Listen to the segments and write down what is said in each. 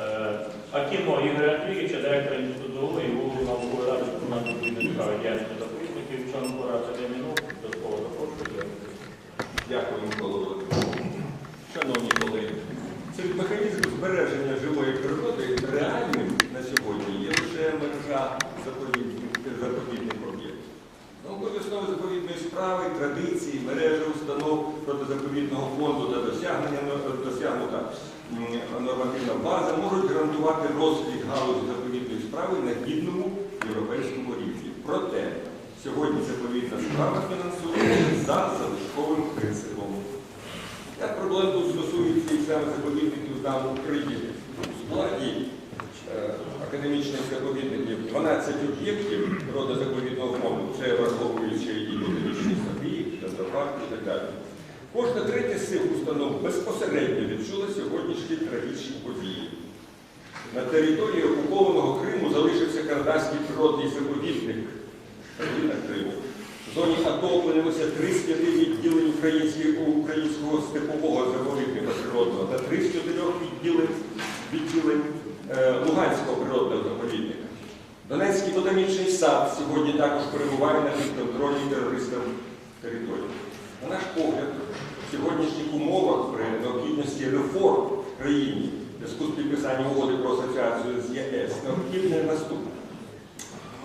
Е, Акімо Ігоря Андрійовича, директора інституту і голову наукової ради комунальної справи діяльності заповідників, член хора Академії наук, до слова запрошую. Дякую, Микола. Шановні колеги, цей механізм збереження живої природи реальним на сьогодні є лише мережа заповідних об'єктів. Наукові заповідної справи, традиції, мережа установ протизаповідного фонду та досягнення досягнута нормативна база можуть гарантувати розвиток галузі заповідної справи на гідному європейському рівні. Проте сьогодні заповідна справа фінансується за залишковим принципом. Як проблем тут стосується і саме заповідників там Україні у складі е, академічних заповідників 12 об'єктів природозаповідного фонду, це враховуючи і ботанічні сади, і так далі. Кожна третя з цих установ безпосередньо відчула сьогоднішні трагічні події. На території окупованого Криму залишився Кардайський природний заповідник Катерина Криму. В зоні АТО опинилося три з п'яти відділень українського степового заповідника природного та три з чотирьох відділень, відділень е, Луганського природного заповідника. Донецький ботанічний сад сьогодні також перебуває на підконтрольній терористам території. На наш погляд, в сьогоднішніх умовах при необхідності реформ в країні в зв'язку з підписанням угоди про асоціацію з ЄС необхідне наступне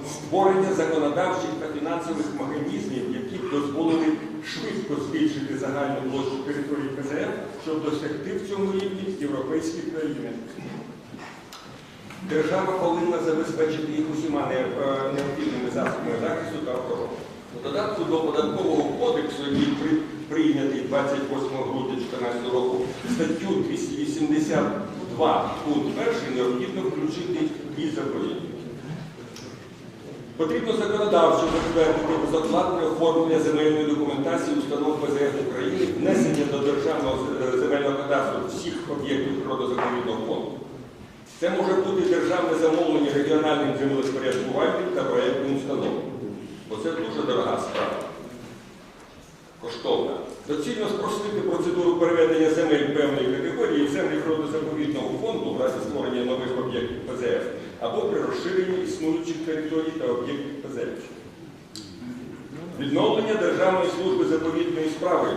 створення законодавчих та фінансових механізмів, які б дозволили швидко збільшити загальну площу території КЗФ, щоб досягти в цьому рівні європейські країни. Держава повинна забезпечити їх усіма е, необхідними засобами захисту та охорони. У додатку до податкового кодексу, який при- прийнятий 28 грудня 2014 року, статтю 282 пункт 1 необхідно включити і заповідник. Потрібно законодавчо затвердити безоплатне оформлення земельної документації установ ПЗФ України, внесення до державного е, земельного кадастру всіх об'єктів природозаповідного фонду. Це може бути державне замовлення регіональним землеспорядкувальним та проєктним установам. Бо це дуже дорога справа. Коштовна. Доцільно спростити процедуру переведення земель певної категорії в землі природозаповідного фонду в разі створення нових об'єктів ПЗФ або при розширенні існуючих територій та об'єктів ПЗФ. Відновлення Державної служби заповідної справи,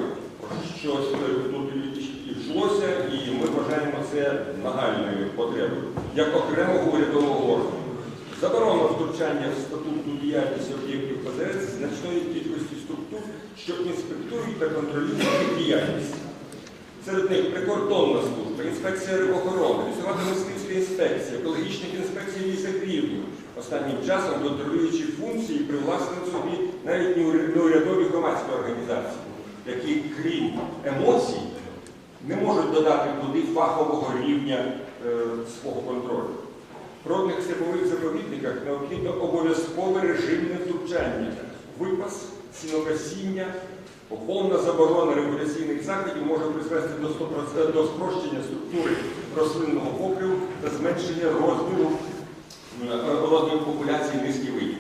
що тут і йшлося, і ми вважаємо це нагальною потребою, як окремого урядового органу. Заборона втручання в статутну діяльність об'єктів ПЗС значної кількості структур, що інспектують та контролюють діяльність. Серед них прикордонна служба, інспекція рибохорони, мисливська інспекція, екологічних інспекцій лісокрівлів, останнім часом контролюючи функції привласнені собі навіть неурядові громадські організації, які, крім емоцій, не можуть додати туди фахового рівня е, свого контролю. Природних степових заповідниках необхідно обов'язкове режимне втручання, випас, сінокосіння, повна заборона регуляційних заходів може призвести до 100% до спрощення структури рослинного покриву та зменшення розміру е, розміру популяції низьких видів.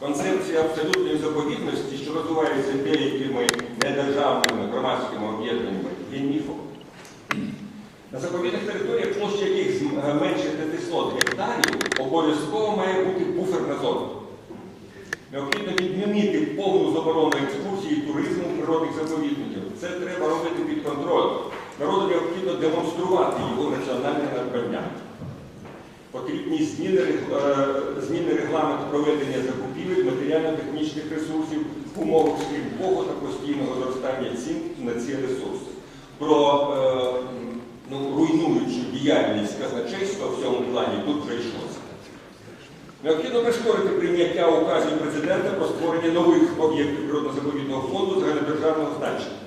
Концепція абсолютної заповідності, що розвивається деякими недержавними громадськими об'єднаннями, є міфом. На заповідних територіях площа яких е, менше 500 гектарів обов'язково має бути буферна зона. Необхідно відмінити повну заборону екскурсії туризму природних заповідників. Це треба робити під контролем. Народу необхідно демонструвати його національне надбання. Потрібні зміни, е, регламенту проведення закупівель матеріально-технічних ресурсів умовах стрімкого та постійного зростання цін на ці ресурси. Про е, ну, руйнуючу діяльність казначейства в цьому плані тут вже йшлося. Необхідно прискорити прийняття указів президента про створення нових об'єктів природно-заповідного фонду загальнодержавного значення,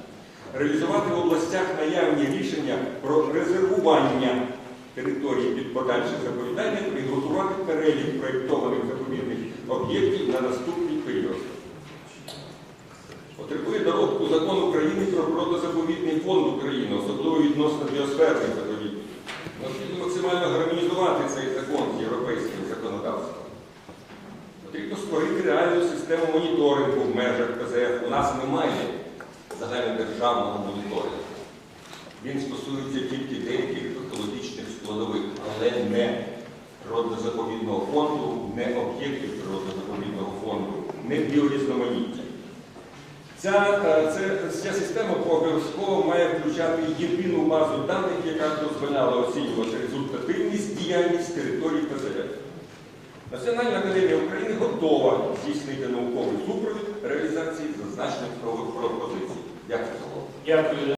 реалізувати в областях наявні рішення про резервування території під подальше заповідання, підготувати перелік проєктованих заповідних об'єктів на наступний період. Потребує доробку закон України про природозаповідний фонд України, особливо відносно біосферних заповідників. Необхідно максимально гармонізувати цей закон з європейським законодавством. Потрібно створити реальну систему моніторингу в межах ПЗФ. У нас немає загальнодержавного моніторингу. Він стосується тільки деяких екологічних складових. Але не природно-заповідного фонду, не об'єктів природно-заповідного фонду, не біорізноманіття. Ця, е, це- ця система обов'язково має включати єдину базу даних, яка дозволяла оцінювати результативність діяльність території ПЗР. Національна академія України готова здійснити науковий супровід реалізації зазначених пропозицій. Дякую за увагу.